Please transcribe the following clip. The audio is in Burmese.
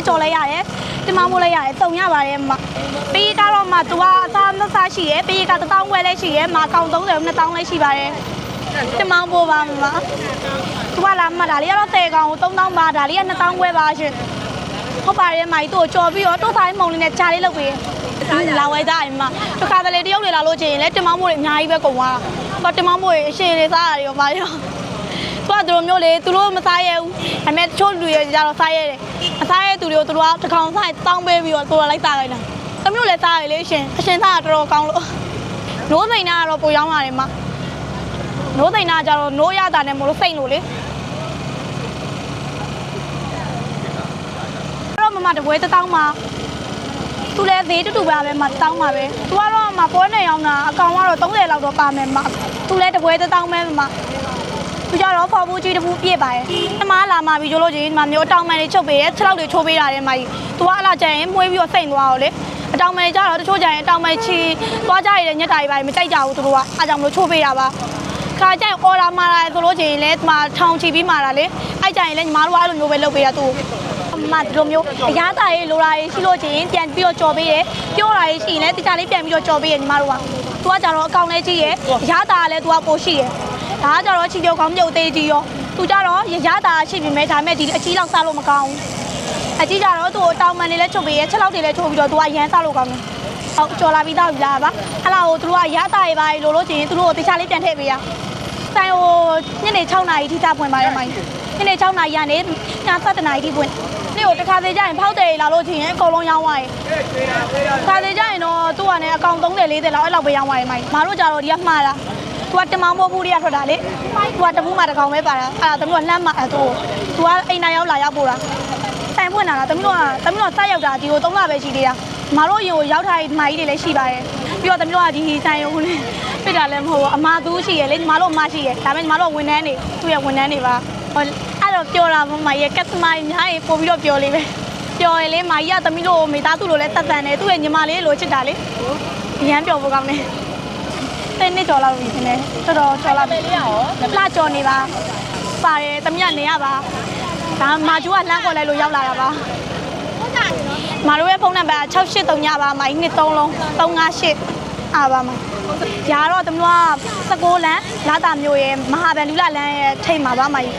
လေးကြော်လဲရတယ်တင်မောင်းမိုးလဲရတယ်တုံရပါတယ်မပေးကတော့မှသူကအသားမစားရှိတယ်ပေးက1000ဝဲလဲရှိတယ်မကောင်30 2000လဲရှိပါတယ်တင်မောင်းမိုးပါမသူကလာမှဒါလေးကတော့တဲကောင်ကို3000ပါဒါလေးက2000ဝဲပါရှင်ဟုတ်ပါတယ်မိုင်သူ့ကိုကြော်ပြီးတော့တိုးဆိုင်မုံလေးနဲ့ဂျာလေးလုပ်ပေးလာဝဲကြရင်မတခါတလေတရုတ်တွေလာလို့ချင်ရင်လဲတင်မောင်းမိုးတွေအများကြီးပဲကုန်သွားတော့တင်မောင်းမိုးတွေအရှင်တွေစားရတယ်ရောပါရော သူကသူတို့မျိုးလေသူတို့မစားရဘူးဒါပေမဲ့တချို့လူတွေကြတော့စားရတယ်မစားရတဲ့သူတွေကိုသူတို့ကတစ်ကောင်စားတောင်းပေးပြီးတော့သူတို့လိုက်စားလိုက်တာတမျိုးလည်းစားရလေရှင်အရှင်စားတာတော်တော်ကောင်းလို့နိုးသိန်းနာကတော့ပိုရောင်းရတယ်မှာနိုးသိန်းနာကြတော့နိုးရတာနဲ့မလို့စိတ်လို့လေအဲ့တော့မမတပွဲတစ်တောင်းမှာသူလည်းသေးတူတူပါပဲမတောင်းပါပဲသူကတော့မပွဲနေအောင်တာအကောင်ကတော့30လောက်တော့ပါမယ်မသူလည်းတပွဲတစ်တောင်းပဲမ သူကြတော့ဖော်ဘူးကြီးတစ်ခုပြည့်ပါတယ်။အမားလာမှပြီးကျိုးလို့ကြီးဒီမှာမျိုးတောင်မှန်လေးချုပ်ပေးတယ်ခြေထောက်တွေချိုးပေးတာတဲ့မကြီး။ तू ကအလားကြိုင်ရင်မှုေးပြီးတော့စိတ်သွားတော့လေ။အတောင်မှန်ကြတော့တချို့ကြိုင်ရင်အတောင်မှန်ချီသွားကြရတဲ့ညက်တာတွေပါမကြိုက်ကြဘူးသူတို့ကအားကြောင့်မလို့ချိုးပေးတာပါ။ခါကြိုင်အော်လာမာလာဆိုလို့ကြီးလဲဒီမှာထောင်ချီပြီးမာလာလေ။အဲ့ကြိုင်ရင်လည်းညီမတို့ကအဲ့လိုမျိုးပဲလုပ်ပေးတာသူ့ကို။မှဒီလိုမျိုးအရသာရေးလိုရာရေးရှိလို့ချင်းပြန်ပြီးတော့ကြော်ပေးတယ်ပြောတာရေးရှိရင်လည်းတခြားလေးပြန်ပြီးတော့ကြော်ပေးတယ်ညီမတို့ကသူကကြတော့အကောင့်လေးကြည့်ရယ်အရသာကလည်းသူကပိုရှိရယ် ဒါကကြတော့ချီပြုတ်ကောင်းမြုပ်သေးကြီးရောသူကြတော့ရရတာရှိပြီမဲ့ဒါမဲ့ဒီအကြီးလောက်စားလို့မကောင်းဘူးအကြီးကြတော့သူ့ကိုတောင်မန်တွေလည်းချုပ်ပေးရဲချက်လောက်တွေလည်းချုပ်ပြီးတော့သူကရမ်းစားလို့ကောင်းတယ်ဟုတ်ကြော်လာပြီးသားပြီလားပါအဲ့လာကိုသူတို့ကရတာရပါလို့လို့ချင်းသူတို့ကိုတခြားလေးပြန်ထည့်ပေးရဆိုင်ဟိုညနေ6နာရီထိတာပွင့်ပါတယ်မိုင်းညနေ6နာရီကနေည7နာရီထိပွင့်နေ့ကိုတစ်ခါသေးကြရင်ဖောက်တယ်လာလို့ချင်းအကုန်လုံးရောင်းသွားရင်ခါသေးကြရင်တော့သူကလည်းအကောင်30 40လောက်အဲ့လောက်ပဲရောင်းသွားရင်မိုင်းမတို့ကြတော့ဒီကမှားတာ သူကတမောင်းမိုးဘူးတွေကထွက်တာလေသူကတပူးမှတစ်ကောင်ပဲပါတာအဲ့ဒါသမီးကလှမ်းမှအဲ့သူသူကအိမ်နိုင်ရောက်လာရောက်ပို့တာတိုင်ဖွင့်လာတာသမီးတို့ကသမီးတို့ကစရောက်တာဒီကို၃လပဲရှိသေးတာမတို့ရင်ကိုရောက်ထားတဲ့မာကြီးတွေလည်းရှိပါတယ်ပြီးတော့သမီးတို့ကဒီဆိုင်ရုံလေးပြစ်တာလည်းမဟုတ်ဘူးအမာသူရှိရလေညီမတို့အမရှိရဒါပေမဲ့ညီမတို့ဝန်ထမ်းတွေသူ့ရဲ့ဝန်ထမ်းတွေပါဟိုအဲ့တော့ပြောတာမမရဲ့ကက်စတမာကြီးများကြီးပို့ပြီးတော့ပြောလေးပဲပြောရင်လေမာကြီးကသမီးတို့မိသားစုလိုလဲတက်တန်တယ်သူ့ရဲ့ညီမလေးလိုချစ်တာလေအရန်ပြောဖို့ကောင်းတယ် တဲ့နှစ်ကျော်လောက်ပြီရှင်လေတော်တော်ကျော်လာပြီလေးရောလှကျော်နေပါပါတယ်တမရနေရပါဒါမာကျူကလှမ်းခေါ်လိုက်လို့ရောက်လာတာပါမာတို့ရဲ့ဖုန်းနံပါတ်6839ပါမိုင်းနှစ်3လုံး358အားပါမရာတော့တမလို့က16လမ်းလာတာမျိုးရဲ့မဟာဗန်လူလာလမ်းရဲ့ထိတ်မှာပါမိုင်း